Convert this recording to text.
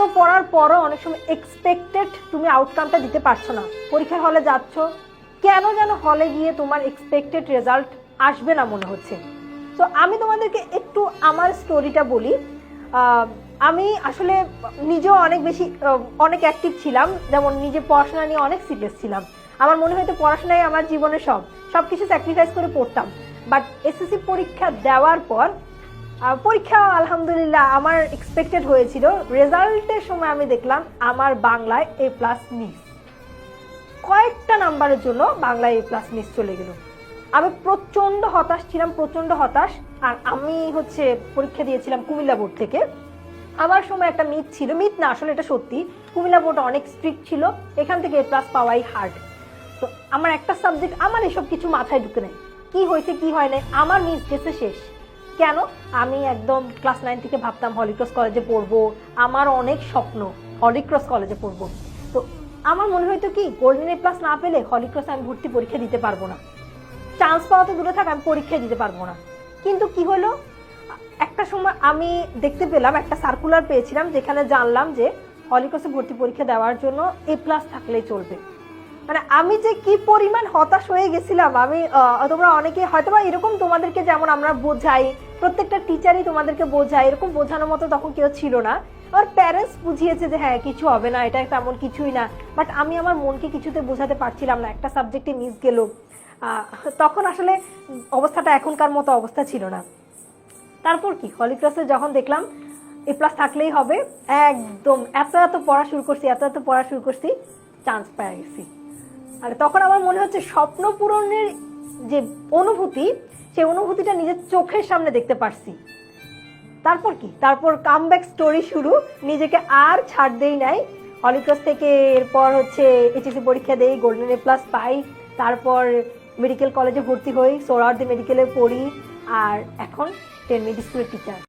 এত পড়ার পরও অনেক সময় এক্সপেক্টেড তুমি আউটকামটা দিতে পারছ না। পরীক্ষার হলে যাচ্ছ, কেন যেন হলে গিয়ে তোমার এক্সপেক্টেড রেজাল্ট আসবে না মনে হচ্ছে। তো আমি তোমাদেরকে একটু আমার স্টোরিটা বলি। আমি আসলে নিজেও অনেক বেশি অনেক অ্যাক্টিভ ছিলাম। যেমন নিজে পড়াশোনা নিয়ে অনেক সিরিয়াস ছিলাম। আমার মনে হয়তো পড়াশোনাই আমার জীবনে সব সব কিছু স্যাক্রিফাইস করে পড়তাম। বাট এসএসসি পরীক্ষা দেওয়ার পর পরীক্ষা, আলহামদুলিল্লাহ, আমার এক্সপেক্টেড হয়েছিল। রেজাল্টের সময় আমি দেখলাম আমার বাংলায় এ প্লাস মিস কয়েকটা নাম্বারের জন্য বাংলায় এ প্লাস মিস চলে গেল। আমি প্রচণ্ড হতাশ ছিলাম প্রচণ্ড হতাশ। আর আমি হচ্ছে পরীক্ষা দিয়েছিলাম কুমিল্লা বোর্ড থেকে। আমার সময় একটা মিথ ছিল। মিথ না, আসলে এটা সত্যি। কুমিল্লা বোর্ড অনেক স্ট্রিক্ট ছিল। এখান থেকে এ প্লাস পাওয়াই হার্ড তো আমার একটা সাবজেক্ট আমার এসব কিছু মাথায় ঢুকে নেয় কি হয়েছে, কি হয় নাই, আমার মিস গেছে শেষ। কেন? আমি একদম ক্লাস নাইন থেকে ভাবতাম হলিক্রস কলেজে পড়ব। আমার অনেক স্বপ্ন, হলিক্রস কলেজে পড়ব। তো আমার মনে হয়তো কি গোল্ডেন এ প্লাস না পেলে হলিক্রস আমি ভর্তি পরীক্ষা দিতে পারব না। চান্স পাওয়া তো দূরে থাক, আমি পরীক্ষা দিতে পারব না। কিন্তু কি হলো? একটা সময় আমি দেখতে পেলাম, একটা সার্কুলার পেয়েছিলাম, যেখানে জানলাম যে হলিক্রসে ভর্তি পরীক্ষা দেওয়ার জন্য এ প্লাস থাকলেই চলবে। মানে আমি যে কি পরিমাণ হতাশ হয়ে গেছিলাম, আমি তোমরা অনেকে হয়তো বা এরকম তোমাদেরকে যেমন আমরা বোঝাই প্রত্যেকটা টিচারই তোমাদেরকে বোঝায়। এরকম বোঝানোর মতো তখন কেউ ছিল না। আমার প্যারেন্টস বুঝিয়েছে যে হ্যাঁ কিছু হবে না, এটা তেমন কিছুই না। বাট আমি আমার মনকে কিছুতে বোঝাতে পারছিলাম না। একটা সাবজেক্টে মিস গেল। তখন আসলে অবস্থাটা এখনকার মতো অবস্থা ছিল না। তারপর কি? হলিক্রসে যখন দেখলাম এ প্লাস থাকলেই হবে। একদম এত এত পড়া শুরু করছি, এত এত পড়া শুরু করছি চান্স পেয়ে গেছি। আর তখন আমার মনে হচ্ছে স্বপ্ন পূরণের যে অনুভূতি সেই অনুভূতিটা নিজের চোখের সামনে দেখতে পারছি। তারপর কি? তারপর কামব্যাক স্টোরি শুরু। নিজেকে আর ছাড় দেই নাই। হলিক্রস থেকে এরপর হচ্ছে এইচএসি পরীক্ষা দেই গোল্ডেন এ প্লাস পাই। তারপর মেডিকেল কলেজে ভর্তি হই সোরারদি মেডিকেলে পড়ি। আর এখন টেন মিড স্কুলের টিচার